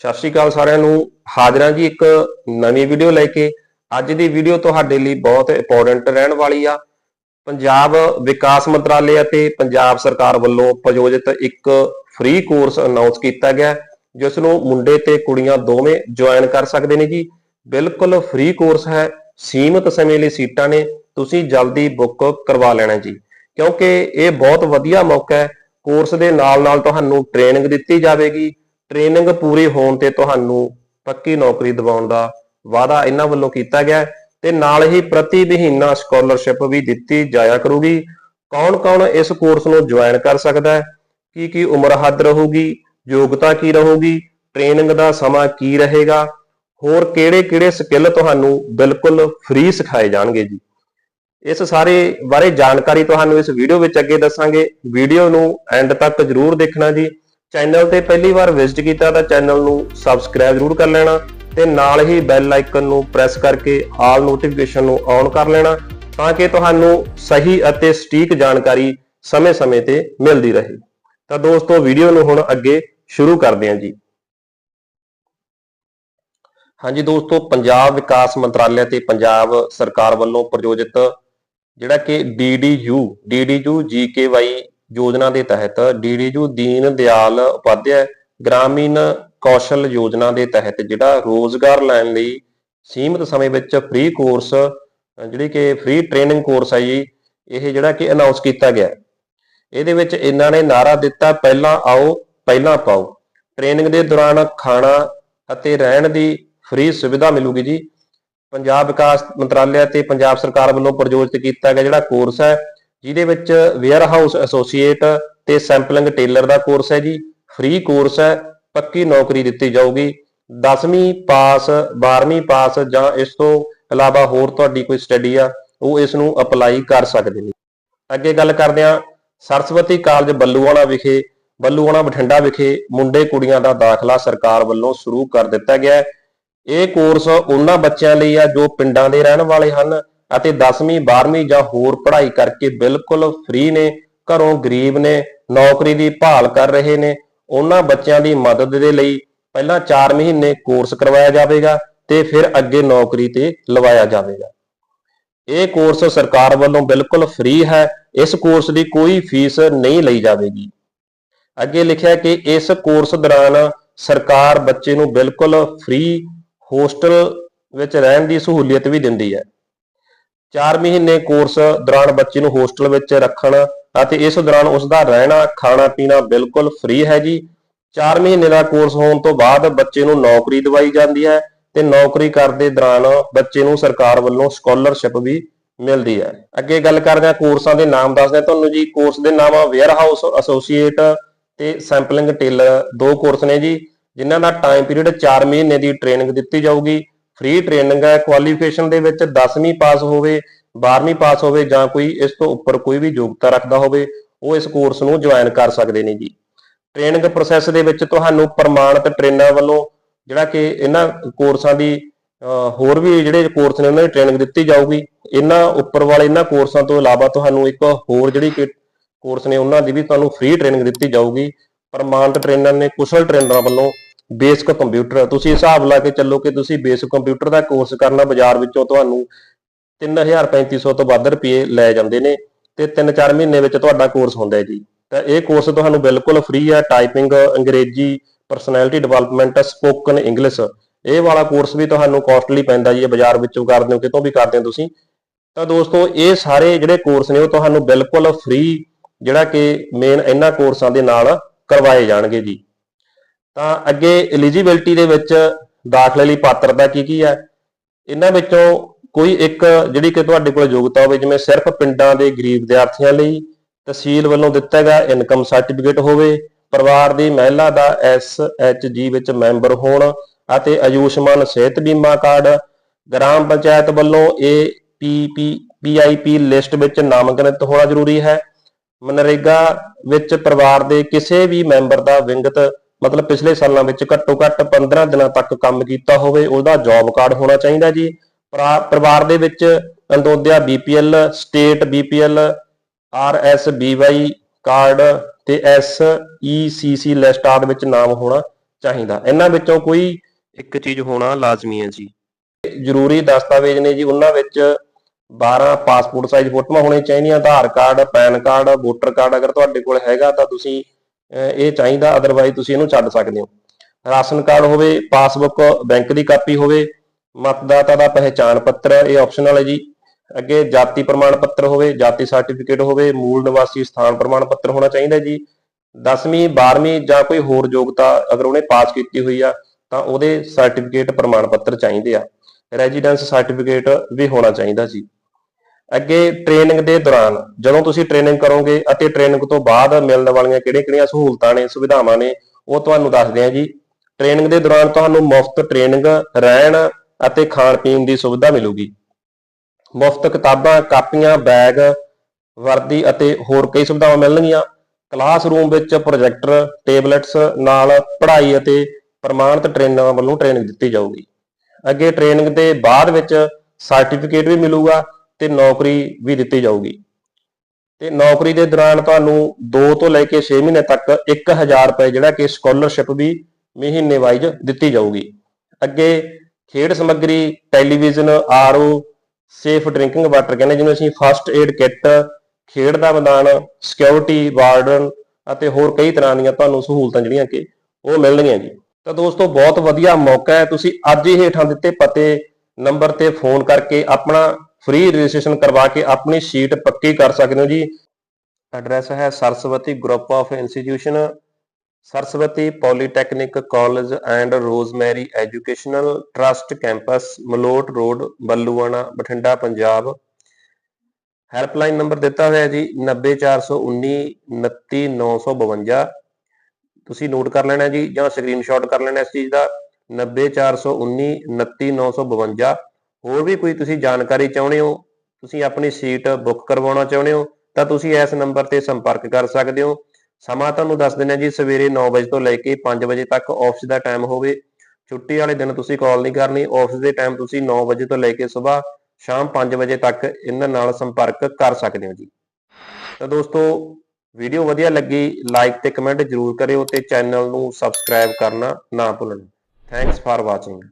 ਸਤਿ ਸ਼੍ਰੀ ਅਕਾਲ ਸਾਰਿਆਂ ਨੂੰ। ਹਾਜ਼ਰਾਂ ਜੀ ਇੱਕ ਨਵੀਂ ਵੀਡੀਓ ਲੈ ਕੇ। ਅੱਜ ਦੀ ਵੀਡੀਓ ਤੁਹਾਡੇ ਲਈ ਬਹੁਤ ਇੰਪੋਰਟੈਂਟ ਰਹਿਣ ਵਾਲੀ ਆ। ਪੰਜਾਬ ਵਿਕਾਸ ਮੰਤਰਾਲੇ ਅਤੇ ਪੰਜਾਬ ਸਰਕਾਰ ਵੱਲੋਂ ਪ੍ਰਯੋਜਿਤ ਇੱਕ ਫ੍ਰੀ ਕੋਰਸ ਅਨਾਉਂਸ ਕੀਤਾ ਗਿਆ ਜਿਸ ਨੂੰ ਮੁੰਡੇ ਤੇ ਕੁੜੀਆਂ ਦੋਵੇਂ ਜੁਆਇਨ ਕਰ ਸਕਦੇ ਨੇ ਜੀ। ਬਿਲਕੁਲ ਫ੍ਰੀ ਕੋਰਸ ਹੈ, ਸੀਮਿਤ ਸਮੇਂ ਲਈ ਸੀਟਾਂ ਨੇ, ਤੁਸੀਂ ਜਲਦੀ ਬੁੱਕ ਕਰਵਾ ਲੈਣਾ ਜੀ। ਕਿਉਂਕਿ ਇਹ ਬਹੁਤ ਵਧੀਆ ਮੌਕਾ ਹੈ ਕੋਰਸ ਦੇ ਨਾਲ-ਨਾਲ ਤੁਹਾਨੂੰ ਟ੍ਰੇਨਿੰਗ ਦਿੱਤੀ ਜਾਵੇਗੀ। ਟ੍ਰੇਨਿੰਗ ਪੂਰੀ ਹੋਣ ਤੇ ਤੁਹਾਨੂੰ ਪੱਕੀ ਨੌਕਰੀ ਦਿਵਾਉਣ ਦਾ ਵਾਅਦਾ ਇਹਨਾਂ ਵੱਲੋਂ ਕੀਤਾ ਗਿਆ ਹੈ ਤੇ ਨਾਲ ਹੀ ਪ੍ਰਤੀ ਮਹੀਨਾ ਸਕਾਲਰਸ਼ਿਪ ਵੀ ਦਿੱਤੀ ਜਾਇਆ ਕਰੂਗੀ। ਕੌਣ-ਕੌਣ ਇਸ ਕੋਰਸ ਨੂੰ ਜੁਆਇਨ ਕਰ ਸਕਦਾ ਹੈ? ਕੀ ਕੀ ਉਮਰ ਹੱਦ ਰਹੂਗੀ? ਯੋਗਤਾ ਕੀ ਰਹੂਗੀ? ਟ੍ਰੇਨਿੰਗ ਦਾ ਸਮਾਂ ਕੀ ਰਹੇਗਾ? ਹੋਰ ਕਿਹੜੇ-ਕਿਹੜੇ ਸਕਿੱਲ ਤੁਹਾਨੂੰ ਬਿਲਕੁਲ ਫ੍ਰੀ ਸਿਖਾਏ ਜਾਣਗੇ ਜੀ? ਇਸ ਸਾਰੇ ਬਾਰੇ ਜਾਣਕਾਰੀ ਤੁਹਾਨੂੰ ਇਸ ਵੀਡੀਓ ਵਿੱਚ ਅੱਗੇ ਦੱਸਾਂਗੇ। ਵੀਡੀਓ ਨੂੰ ਐਂਡ ਤੱਕ ਜਰੂਰ ਦੇਖਣਾ ਜੀ। ਚੈਨਲ ਤੇ ਪਹਿਲੀ ਵਾਰ ਵਿਜ਼ਿਟ ਕੀਤਾ ਤਾਂ ਚੈਨਲ ਨੂੰ ਸਬਸਕ੍ਰਾਈਬ ਜਰੂਰ ਕਰ ਲੈਣਾ ਤੇ ਨਾਲ ਹੀ ਬੈਲ ਆਈਕਨ ਨੂੰ ਪ੍ਰੈਸ ਕਰਕੇ ਆਲ ਨੋਟੀਫਿਕੇਸ਼ਨ ਨੂੰ ਔਨ ਕਰ ਲੈਣਾ ਤਾਂ ਕਿ ਤੁਹਾਨੂੰ ਸਹੀ ਅਤੇ ਸਟੀਕ ਜਾਣਕਾਰੀ ਸਮੇਂ-ਸਮੇਂ ਤੇ ਮਿਲਦੀ ਰਹੇ। ਤਾਂ ਦੋਸਤੋ ਵੀਡੀਓ ਨੂੰ ਹੁਣ ਅੱਗੇ ਸ਼ੁਰੂ ਕਰਦੇ ਹਾਂ ਜੀ। ਹਾਂਜੀ ਦੋਸਤੋ, ਪੰਜਾਬ ਵਿਕਾਸ ਮੰਤਰਾਲੇ ਤੇ ਪੰਜਾਬ ਸਰਕਾਰ ਵੱਲੋਂ ਪ੍ਰਯੋਜਿਤ ਜਿਹੜਾ ਕਿ DDU DDU GKY ਯੋਜਨਾ ਦੇ ਤਹਿਤ DDU ਦੀਨ ਦਿਆਲ ਉਪਾਧਿਆਇ ਗ੍ਰਾਮੀਣ ਕੌਸ਼ਲ ਯੋਜਨਾ ਦੇ ਤਹਿਤ ਜਿਹੜਾ ਰੋਜ਼ਗਾਰ ਲੈਣ ਲਈ ਸੀਮਿਤ ਸਮੇਂ ਵਿੱਚ ਫ੍ਰੀ ਕੋਰਸ ਜਿਹੜੀ ਕਿ ਫ੍ਰੀ ਟ੍ਰੇਨਿੰਗ ਕੋਰਸ ਹੈ ਜੀ, ਇਹ ਜਿਹੜਾ ਕਿ ਅਨਾਉਂਸ ਕੀਤਾ ਗਿਆ ਇਹਦੇ ਵਿੱਚ ਇਹਨਾਂ ਨੇ ਨਾਰਾ ਦਿੱਤਾ, ਪਹਿਲਾਂ ਆਓ, ਪਹਿਲਾਂ ਪਾਓ। ਟ੍ਰੇਨਿੰਗ ਦੇ ਦੌਰਾਨ ਖਾਣਾ ਅਤੇ ਰਹਿਣ ਦੀ ਫ੍ਰੀ ਸੁਵਿਧਾ ਮਿਲੂਗੀ ਜੀ। ਪੰਜਾਬ ਵਿਕਾਸ ਮੰਤਰਾਲੇ ਤੇ ਪੰਜਾਬ ਸਰਕਾਰ ਵੱਲੋਂ ਪ੍ਰਯੋਜਿਤ ਕੀਤਾ ਗਿਆ ਜਿਹੜਾ ਕੋਰਸ ਹੈ ਜਿਹਦੇ ਵਿੱਚ ਵੇਅਰ ਹਾਊਸ ਐਸੋਸੀਏਟ ਤੇ ਸੈਂਪਲਿੰਗ ਟੇਲਰ ਦਾ ਕੋਰਸ ਹੈ ਜੀ। ਫ੍ਰੀ ਕੋਰਸ ਹੈ, ਪੱਕੀ ਨੌਕਰੀ ਦਿੱਤੀ ਜਾਊਗੀ। 10ਵੀਂ ਪਾਸ 12ਵੀਂ ਪਾਸ ਜਾਂ ਇਸ ਤੋਂ ਇਲਾਵਾ ਹੋਰ ਤੁਹਾਡੀ ਕੋਈ ਸਟੱਡੀ ਆ, ਉਹ ਇਸ ਨੂੰ ਅਪਲਾਈ ਕਰ ਸਕਦੇ ਨੇ। ਅੱਗੇ ਗੱਲ ਕਰਦੇ ਹਾਂ, ਸਰਸਵਤੀ ਕਾਲਜ ਬੱਲੂਆਣਾ ਵਿਖੇ, ਬੱਲੂਆਣਾ ਬਠਿੰਡਾ ਵਿਖੇ ਮੁੰਡੇ ਕੁੜੀਆਂ ਦਾ ਦਾਖਲਾ ਸਰਕਾਰ ਵੱਲੋਂ ਸ਼ੁਰੂ ਕਰ ਦਿੱਤਾ ਗਿਆ ਹੈ। ਇਹ ਕੋਰਸ ਉਹਨਾਂ ਬੱਚਿਆਂ ਲਈ ਆ ਜੋ ਪਿੰਡਾਂ ਦੇ ਰਹਿਣ ਵਾਲੇ ਹਨ ਅਤੇ 10ਵੀਂ 12ਵੀਂ ਜਾਂ ਹੋਰ ਪੜ੍ਹਾਈ ਕਰਕੇ ਬਿਲਕੁਲ ਫ੍ਰੀ ਨੇ, ਘਰੋਂ ਗਰੀਬ ਨੇ, ਨੌਕਰੀ ਦੀ ਭਾਲ ਕਰ ਰਹੇ ਨੇ, ਉਹਨਾਂ ਬੱਚਿਆਂ ਦੀ ਮਦਦ ਦੇ ਲਈ ਪਹਿਲਾਂ 4 ਮਹੀਨੇ ਕੋਰਸ ਕਰਵਾਇਆ ਜਾਵੇਗਾ ਤੇ ਫਿਰ ਅੱਗੇ ਨੌਕਰੀ ਤੇ ਲਵਾਇਆ ਜਾਵੇਗਾ। ਇਹ ਕੋਰਸ ਸਰਕਾਰ ਵੱਲੋਂ ਬਿਲਕੁਲ ਫ੍ਰੀ ਹੈ, ਇਸ ਕੋਰਸ ਦੀ ਕੋਈ ਫੀਸ ਨਹੀਂ ਲਈ ਜਾਵੇਗੀ। ਅੱਗੇ ਲਿਖਿਆ ਕਿ ਇਸ ਕੋਰਸ ਦੌਰਾਨ ਸਰਕਾਰ ਬੱਚੇ ਨੂੰ ਬਿਲਕੁਲ ਫ੍ਰੀ ਹੋਸਟਲ ਵਿੱਚ ਰਹਿਣ ਦੀ ਸਹੂਲੀਅਤ ਵੀ ਦਿੰਦੀ ਹੈ। 4 ਮਹੀਨੇ ਕੋਰਸ ਦੌਰਾਨ ਬੱਚੇ ਨੂੰ ਹੋਸਟਲ ਵਿੱਚ ਰੱਖਣ ਅਤੇ ਇਸ ਦੌਰਾਨ ਉਸ ਦਾ ਰਹਿਣਾ, ਖਾਣਾ, ਪੀਣਾ ਬਿਲਕੁਲ ਫ੍ਰੀ ਹੈ ਜੀ। 4 ਮਹੀਨੇ ਦਾ ਕੋਰਸ ਹੋਣ ਤੋਂ ਬਾਅਦ ਬੱਚੇ ਨੂੰ ਨੌਕਰੀ ਦਿਵਾਈ ਜਾਂਦੀ ਹੈ ਤੇ ਨੌਕਰੀ ਕਰਦੇ ਦੌਰਾਨ ਬੱਚੇ ਨੂੰ ਸਰਕਾਰ ਵੱਲੋਂ ਸਕਾਲਰਸ਼ਿਪ ਵੀ ਮਿਲਦੀ ਹੈ। ਅੱਗੇ ਗੱਲ ਕਰਦੇ ਹਾਂ ਕੋਰਸਾਂ ਦੇ ਨਾਮ ਦੱਸਦੇ ਤੁਹਾਨੂੰ ਜੀ। ਕੋਰਸ ਦੇ ਨਾਮ ਵੇਅਰ ਹਾਊਸ ਐਸੋਸੀਏਟ ਤੇ ਸੈਂਪਲਿੰਗ ਟੇਲਰ ਦੋ ਕੋਰਸ ਨੇ ਜੀ, ਜਿਨ੍ਹਾਂ ਦਾ ਟਾਈਮ ਪੀਰੀਅਡ 4 ਮਹੀਨੇ ਦੀ ਟ੍ਰੇਨਿੰਗ ਦਿੱਤੀ ਜਾਊਗੀ। ਫ੍ਰੀ ਟ੍ਰੇਨਿੰਗ ਹੈ ਕੁਆਲੀਫਿਕੇਸ਼ਨ ਦੇ ਵਿੱਚ 10ਵੀਂ ਪਾਸ ਹੋਵੇ 12ਵੀਂ ਪਾਸ ਹੋਵੇ ਜਾਂ ਕੋਈ ਇਸ ਤੋਂ ਉੱਪਰ ਕੋਈ ਵੀ ਯੋਗਤਾ ਰੱਖਦਾ ਹੋਵੇ, ਉਹ ਇਸ ਕੋਰਸ ਨੂੰ ਜੁਆਇਨ ਕਰ ਸਕਦੇ ਨੇ ਜੀ। ਟ੍ਰੇਨਿੰਗ ਪ੍ਰੋਸੈਸ ਦੇ ਵਿੱਚ ਤੁਹਾਨੂੰ ਪ੍ਰਮਾਣਿਤ ਟ੍ਰੇਨਰ ਵੱਲੋਂ ਜਿਹੜਾ ਕਿ ਇਹਨਾਂ ਕੋਰਸਾਂ ਦੀ ਹੋਰ ਵੀ ਜਿਹੜੇ ਕੋਰਸ ਨੇ, ਉਹਨਾਂ ਦੀ ਟ੍ਰੇਨਿੰਗ ਦਿੱਤੀ ਜਾਊਗੀ। ਇਹਨਾਂ ਉੱਪਰ ਵਾਲੇ ਇਹਨਾਂ ਕੋਰਸਾਂ ਤੋਂ ਇਲਾਵਾ ਤੁਹਾਨੂੰ ਇੱਕ ਹੋਰ ਜਿਹੜੀ ਕਿ ਕੋਰਸ ਨੇ, ਉਹਨਾਂ ਦੀ ਵੀ ਤੁਹਾਨੂੰ ਫ੍ਰੀ ਟ੍ਰੇਨਿੰਗ ਦਿੱਤੀ ਜਾਊਗੀ। ਪ੍ਰਮਾਣਿਤ ਟ੍ਰੇਨਰ ਨੇ ਕੁਸ਼ਲ ਟ੍ਰੇਨਰਾਂ ਵੱਲੋਂ ਬੇਸਿਕ ਕੰਪਿਊਟਰ ਤੁਸੀਂ ਹਿਸਾਬ ਲਾ ਕੇ ਚੱਲੋ ਕਿ ਤੁਸੀਂ ਬੇਸਿਕ ਕੰਪਿਊਟਰ ਦਾ ਕੋਰਸ ਕਰਨਾ, ਬਾਜ਼ਾਰ ਵਿੱਚੋਂ ਤੁਹਾਨੂੰ 3350 ਤੋਂ ਵੱਧ ਰੁਪਏ ਲੈ ਜਾਂਦੇ ਨੇ ਤੇ 3-4 ਮਹੀਨੇ ਵਿੱਚ ਤੁਹਾਡਾ ਕੋਰਸ ਹੁੰਦਾ ਹੈ ਜੀ। ਤਾਂ ਇਹ ਕੋਰਸ ਤੁਹਾਨੂੰ ਬਿਲਕੁਲ ਫ੍ਰੀ ਹੈ ਟਾਈਪਿੰਗ ਅੰਗਰੇਜ਼ੀ ਪਰਸਨੈਲਿਟੀ ਡਿਵੈਲਪਮੈਂਟ ਸਪੋਕਨ ਇੰਗਲਿਸ਼ ਇਹ ਵਾਲਾ ਕੋਰਸ ਵੀ ਤੁਹਾਨੂੰ ਕਾਸਟਲੀ ਪੈਂਦਾ ਜੀ, ਇਹ ਬਾਜ਼ਾਰ ਵਿੱਚੋਂ ਕਰਦੇ ਹੋ ਕਿਤੋਂ ਵੀ ਕਰਦੇ ਹੋ ਤੁਸੀਂ। ਤਾਂ ਦੋਸਤੋ, ਇਹ ਸਾਰੇ ਜਿਹੜੇ ਕੋਰਸ ਨੇ, ਉਹ ਤੁਹਾਨੂੰ ਬਿਲਕੁਲ ਫ੍ਰੀ ਜਿਹੜਾ ਕਿ ਮੇਨ ਇਹਨਾਂ ਕੋਰਸਾਂ ਦੇ ਨਾਲ ਕਰਵਾਏ ਜਾਣਗੇ ਜੀ। ਤਾਂ ਅੱਗੇ ਐਲੀਜੀਬਿਲਟੀ ਦੇ ਵਿੱਚ ਦਾਖਲੇ ਲਈ ਪਾਤਰਤਾ ਕੀ ਕੀ ਹੈ? ਇਹਨਾਂ ਵਿੱਚੋਂ ਕੋਈ ਇੱਕ ਜਿਹੜੀ ਕਿ ਤੁਹਾਡੇ ਕੋਲ ਯੋਗਤਾ ਹੋਵੇ, ਜਿਵੇਂ ਸਿਰਫ ਪਿੰਡਾਂ ਦੇ ਗਰੀਬ ਵਿਦਿਆਰਥੀਆਂ ਲਈ ਤਹਿਸੀਲ ਵੱਲੋਂ ਦਿੱਤਾ ਗਿਆ ਇਨਕਮ ਸਰਟੀਫਿਕੇਟ ਹੋਵੇ, ਪਰਿਵਾਰ ਦੀ ਮਹਿਲਾ ਦਾ ਐਸ ਐਚ ਜੀ ਵਿੱਚ ਮੈਂਬਰ ਹੋਣ ਅਤੇ ਆਯੁਸ਼ਮਾਨ ਸਿਹਤ ਬੀਮਾ ਕਾਰਡ, ਗ੍ਰਾਮ ਪੰਚਾਇਤ ਵੱਲੋਂ ਇਹ ਪੀਪੀ ਪੀਆਈਪੀ ਲਿਸਟ ਵਿੱਚ ਨਾਮਜ਼ਦ ਹੋਣਾ ਜ਼ਰੂਰੀ ਹੈ। ਮਨਰੇਗਾ ਵਿੱਚ ਪਰਿਵਾਰ ਦੇ ਕਿਸੇ ਵੀ ਮੈਂਬਰ ਦਾ ਵਿੰਗਤ ਮਤਲਬ ਪਿਛਲੇ ਸਾਲਾਂ ਵਿੱਚ ਘੱਟੋ ਘੱਟ 15 ਦਿਨਾਂ ਤੱਕ ਕੰਮ ਕੀਤਾ ਹੋਵੇ, ਉਹਦਾ ਜੌਬ ਕਾਰਡ ਹੋਣਾ ਚਾਹੀਦਾ ਜੀ। ਪਰਿਵਾਰ ਦੇ ਵਿੱਚ Antyodaya BPL state BPL RSBY card ਤੇ ਐਸਈਸੀਸੀ ਲਿਸਟ ਆਦਿ ਵਿੱਚ ਨਾਮ ਹੋਣਾ ਚਾਹੀਦਾ। ਇਹਨਾਂ ਵਿੱਚੋਂ ਕੋਈ ਇੱਕ ਚੀਜ਼ ਹੋਣਾ ਲਾਜ਼ਮੀ ਹੈ ਜੀ। ਜ਼ਰੂਰੀ ਦਸਤਾਵੇਜ਼ ਨੇ ਜੀ, ਉਹਨਾਂ ਵਿੱਚ 12 ਪਾਸਪੋਰਟ ਸਾਈਜ਼ ਫੋਟੋਆਂ ਹੋਣੀਆਂ ਚਾਹੀਦੀਆਂ, Aadhaar card, PAN card, voter card ਅਗਰ ਤੁਹਾਡੇ ਕੋਲ ਹੈਗਾ ਤਾਂ ਤੁਸੀਂ ਇਹ ਚਾਹੀਦਾ ਅਦਰਵਾਈਜ਼ ਤੁਸੀਂ ਇਹਨੂੰ ਛੱਡ ਸਕਦੇ ਹੋ। ਰਾਸ਼ਨ ਕਾਰਡ ਹੋਵੇ, ਪਾਸਬੁੱਕ, ਬੈਂਕ ਦੀ ਕਾਪੀ ਹੋਵੇ, ਮਤਦਾਤਾ ਦਾ ਪਹਿਚਾਣ ਪੱਤਰ, ਇਹ ਆਪਸ਼ਨਲ ਹੈ ਜੀ। ਅੱਗੇ ਜਾਤੀ ਪ੍ਰਮਾਣ ਪੱਤਰ ਹੋਵੇ, ਜਾਤੀ ਸਰਟੀਫਿਕੇਟ ਹੋਵੇ, ਮੂਲ ਨਿਵਾਸੀ ਸਥਾਨ ਪ੍ਰਮਾਣ ਪੱਤਰ ਹੋਣਾ ਚਾਹੀਦਾ ਜੀ। 10ਵੀਂ 12ਵੀਂ ਜਾਂ ਕੋਈ ਹੋਰ ਯੋਗਤਾ ਅਗਰ ਉਹਨੇ ਪਾਸ ਕੀਤੀ ਹੋਈ ਆ, ਤਾਂ ਉਹਦੇ ਸਰਟੀਫਿਕੇਟ ਪ੍ਰਮਾਣ ਪੱਤਰ ਚਾਹੀਦੇ ਆ। ਰੈਜ਼ੀਡੈਂਸ ਸਰਟੀਫਿਕੇਟ ਵੀ ਹੋਣਾ ਚਾਹੀਦਾ ਜੀ। ਅੱਗੇ ਟ੍ਰੇਨਿੰਗ ਦੇ ਦੌਰਾਨ, ਜਦੋਂ ਤੁਸੀਂ ਟ੍ਰੇਨਿੰਗ ਕਰੋਗੇ ਅਤੇ ਟ੍ਰੇਨਿੰਗ ਤੋਂ ਬਾਅਦ ਮਿਲਣ ਵਾਲੀਆਂ ਕਿਹੜੀਆਂ-ਕਿਹੜੀਆਂ ਸਹੂਲਤਾਂ ਨੇ, ਸੁਵਿਧਾਵਾਂ ਨੇ, ਉਹ ਤੁਹਾਨੂੰ ਦੱਸਦੇ ਆ ਜੀ। ਟ੍ਰੇਨਿੰਗ ਦੇ ਦੌਰਾਨ ਤੁਹਾਨੂੰ ਮੁਫਤ ਟ੍ਰੇਨਿੰਗ ਰਹਿਣ ਅਤੇ ਖਾਣ ਪੀਣ ਦੀ ਸੁਵਿਧਾ ਮਿਲੂਗੀ। ਮੁਫਤ ਕਿਤਾਬਾਂ, ਕਾਪੀਆਂ, ਬੈਗ, ਵਰਦੀ ਅਤੇ ਹੋਰ ਕਈ ਸੁਵਿਧਾਵਾਂ ਮਿਲਣਗੀਆਂ। ਕਲਾਸਰੂਮ ਵਿੱਚ ਪ੍ਰੋਜੈਕਟਰ ਟੇਬਲੇਟਸ ਨਾਲ ਪੜ੍ਹਾਈ ਅਤੇ ਪ੍ਰਮਾਣਿਤ ਟ੍ਰੇਨਰਾਂ ਵੱਲੋਂ ਟ੍ਰੇਨਿੰਗ ਦਿੱਤੀ ਜਾਊਗੀ। ਅੱਗੇ ਟ੍ਰੇਨਿੰਗ ਦੇ ਬਾਅਦ ਵਿੱਚ ਸਰਟੀਫਿਕੇਟ ਵੀ ਮਿਲੂਗਾ। ਤੇ ਨੌਕਰੀ ਵੀ ਦਿੱਤੀ ਜਾਊਗੀ। ਤੇ ਨੌਕਰੀ ਦੇ ਦੌਰਾਨ ਤੁਹਾਨੂੰ 2 ਤੋਂ ਲੈ ਕੇ 6 ਮਹੀਨੇ ਤੱਕ 1000 ਰੁਪਏ ਜਿਹੜਾ ਕਿ ਸਕਾਲਰਸ਼ਿਪ ਵੀ ਮਹੀਨੇ ਵਾਈਜ਼ ਦਿੱਤੀ ਜਾਊਗੀ। ਅੱਗੇ ਖੇਡ ਸਮੱਗਰੀ television RO safe drinking water ਕਹਿੰਦੇ ਜਿਹਨੂੰ ਅਸੀਂ ਫਸਟ ਏਡ ਕਿੱਟ ਖੇਡ ਦਾ ਮੈਦਾਨ ਸਿਕਿਉਰਿਟੀ ਵਾਰਡਨ ਅਤੇ ਹੋਰ ਕਈ ਤਰ੍ਹਾਂ ਦੀਆਂ ਤੁਹਾਨੂੰ ਸਹੂਲਤਾਂ ਜਿਹੜੀਆਂ ਕਿ ਉਹ ਮਿਲਣਗੀਆਂ ਜੀ। ਤਾਂ ਦੋਸਤੋ, ਬਹੁਤ ਵਧੀਆ ਮੌਕਾ ਹੈ। ਤੁਸੀਂ ਅੱਜ ਹੀ ਹੇਠਾਂ ਦਿੱਤੇ ਪਤੇ ਨੰਬਰ ਤੇ ਫੋਨ ਕਰਕੇ ਆਪਣਾ ਫ੍ਰੀ ਰਜਿਸਟ੍ਰੇਸ਼ਨ ਕਰਵਾ ਕੇ ਆਪਣੀ ਸੀਟ ਪੱਕੀ ਕਰ ਸਕਦੇ ਹੋ ਜੀ। ਐਡਰੈਸ ਹੈ Saraswati group of institution Saraswati polytechnic college and Rosemary educational trust campus Malout road Balluana, Bathinda, Punjab. Helpline number ਦਿੱਤਾ ਹੋਇਆ ਜੀ 90419 29952 ਤੁਸੀਂ ਨੋਟ ਕਰ ਲੈਣਾ ਜੀ ਜਾਂ ਸਕਰੀਨਸ਼ਾਟ ਕਰ ਲੈਣਾ ਇਸ ਚੀਜ਼ ਦਾ। 90419 29952 ਹੋਰ ਵੀ ਕੋਈ ਤੁਸੀਂ ਜਾਣਕਾਰੀ ਚਾਹੁੰਦੇ ਹੋ, ਤੁਸੀਂ ਆਪਣੀ ਸੀਟ ਬੁੱਕ ਕਰਵਾਉਣਾ ਚਾਹੁੰਦੇ ਹੋ, ਤਾਂ ਤੁਸੀਂ ਇਸ ਨੰਬਰ ਤੇ ਸੰਪਰਕ ਕਰ ਸਕਦੇ ਹੋ। ਸਮਾਂ ਤੁਹਾਨੂੰ ਦੱਸ ਦਿੰਦੇ ਹਾਂ ਜੀ, ਸਵੇਰੇ 9 ਵਜੇ ਤੋਂ ਲੈ ਕੇ 5 ਵਜੇ ਤੱਕ ਆਫਿਸ ਦਾ ਟਾਈਮ ਹੋਵੇ। ਛੁੱਟੀ ਵਾਲੇ ਦਿਨ ਤੁਸੀਂ ਕਾਲ ਨਹੀਂ ਕਰਨੀ, ਆਫਿਸ ਦੇ ਟਾਈਮ ਤੁਸੀਂ 9 ਵਜੇ ਤੋਂ ਲੈ ਕੇ ਸਵੇਰ ਸ਼ਾਮ 5 ਵਜੇ ਤੱਕ ਇਹਨਾਂ ਨਾਲ ਸੰਪਰਕ ਕਰ ਸਕਦੇ ਹੋ ਜੀ। ਤਾਂ ਦੋਸਤੋ, ਵੀਡੀਓ ਵਧੀਆ ਲੱਗੀ, ਲਾਈਕ ਤੇ ਕਮੈਂਟ ਜਰੂਰ ਕਰਿਓ ਤੇ ਚੈਨਲ ਨੂੰ ਸਬਸਕ੍ਰਾਈਬ ਕਰਨਾ ਨਾ ਭੁੱਲਣਾ। Thanks for watching